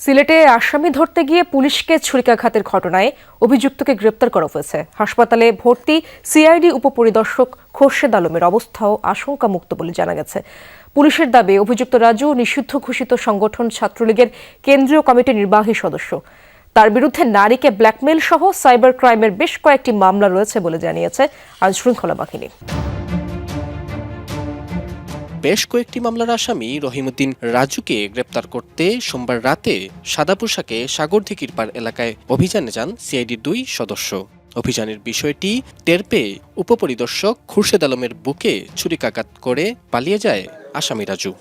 সিলেটে আসামি ধরতে গিয়ে পুলিশকে ছুরিকাঘাতের ঘটনায় অভিযুক্তকে গ্রেপ্তার করা হয়েছে। হাসপাতালে ভর্তি সিআইডি উপপরিদর্শক খোরশেদ আলমের অবস্থাও আশঙ্কামুক্ত বলে জানা গেছে। পুলিশের দাবি, অভিযুক্ত রাজু নিষিদ্ধ ঘোষিত সংগঠন ছাত্রলীগের কেন্দ্রীয় কমিটির নির্বাহী সদস্য। তার বিরুদ্ধে নারীকে ব্ল্যাকমেল সহ সাইবার ক্রাইমের বেশ কয়েকটি মামলা রয়েছে বলে জানিয়েছে আইন শৃঙ্খলা বাহিনী। বেশ কয়েকটি মামলার আসামি রহিমউদ্দিন রাজুকে গ্রেপ্তার করতে সোমবার রাতে সাদা পোশাকে সাগরদিঘির পার এলাকায় অভিযানে যান সিআইডির দুই সদস্য। অভিযানের বিষয়টি টের পেয়ে উপপরিদর্শক খুরশেদ আলমের বুকে ছুরিকাঘাত করে পালিয়ে যায় আসামি রাজু।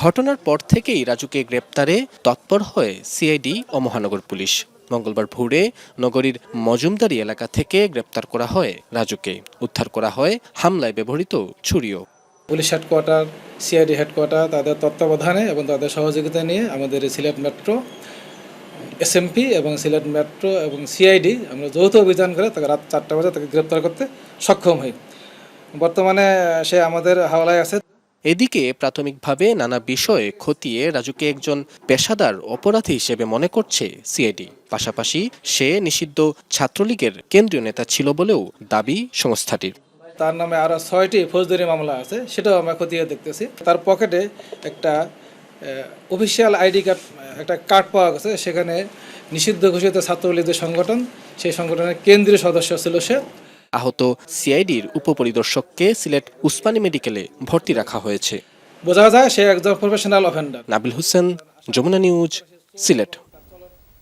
ঘটনার পর থেকেই রাজুকে গ্রেপ্তারে তৎপর হয় সিআইডি ও মহানগর পুলিশ। মঙ্গলবার ভোরে নগরীর মজুমদারি এলাকা থেকে গ্রেপ্তার করা হয়। রাজুকে উদ্ধার করা হয় হামলায় ব্যবহৃত ছুরিও। পুলিশ হেডকোয়ার্টার, সিআইডি হেডকোয়ার্টার, তাদের তত্ত্বাবধানে এবং তাদের সহযোগিতা নিয়ে আমাদের সিলেট মেট্রো, এসএমপি এবং সিলেট মেট্রো এবং সিআইডি আমরা যৌথ অভিযান করে তাকে রাত চারটা বাজে তাকে গ্রেপ্তার করতে সক্ষম হই। বর্তমানে সে আমাদের হাওলায় আছে। এদিকে প্রাথমিকভাবে নানা বিষয়ে খতিয়ে রাজুকে একজন পেশাদার অপরাধী হিসেবে মনে করছে সিআইডি। পাশাপাশি সে নিষিদ্ধ ছাত্রলীগের কেন্দ্রীয় নেতা ছিল বলেও দাবি সংস্থাটির। তার নামে আরও ছয়টি ফৌজদারি মামলা আছে, সেটাও আমরা খতিয়ে দেখতেছি। তার পকেটে একটা অফিসিয়াল আইডি কার্ড, একটা কার্ড পাওয়া গেছে, সেখানে নিষিদ্ধ ঘোষিত ছাত্রলীগের সংগঠন, সেই সংগঠনের কেন্দ্রীয় সদস্য ছিল সে। আহত সিআইডির উপপরিদর্শককে সিলেট উসমানী মেডিকেলে ভর্তি রাখা হয়েছে। বোঝা যায় সে একজন professional offender Nabil Hossain Jamuna news Sylhet.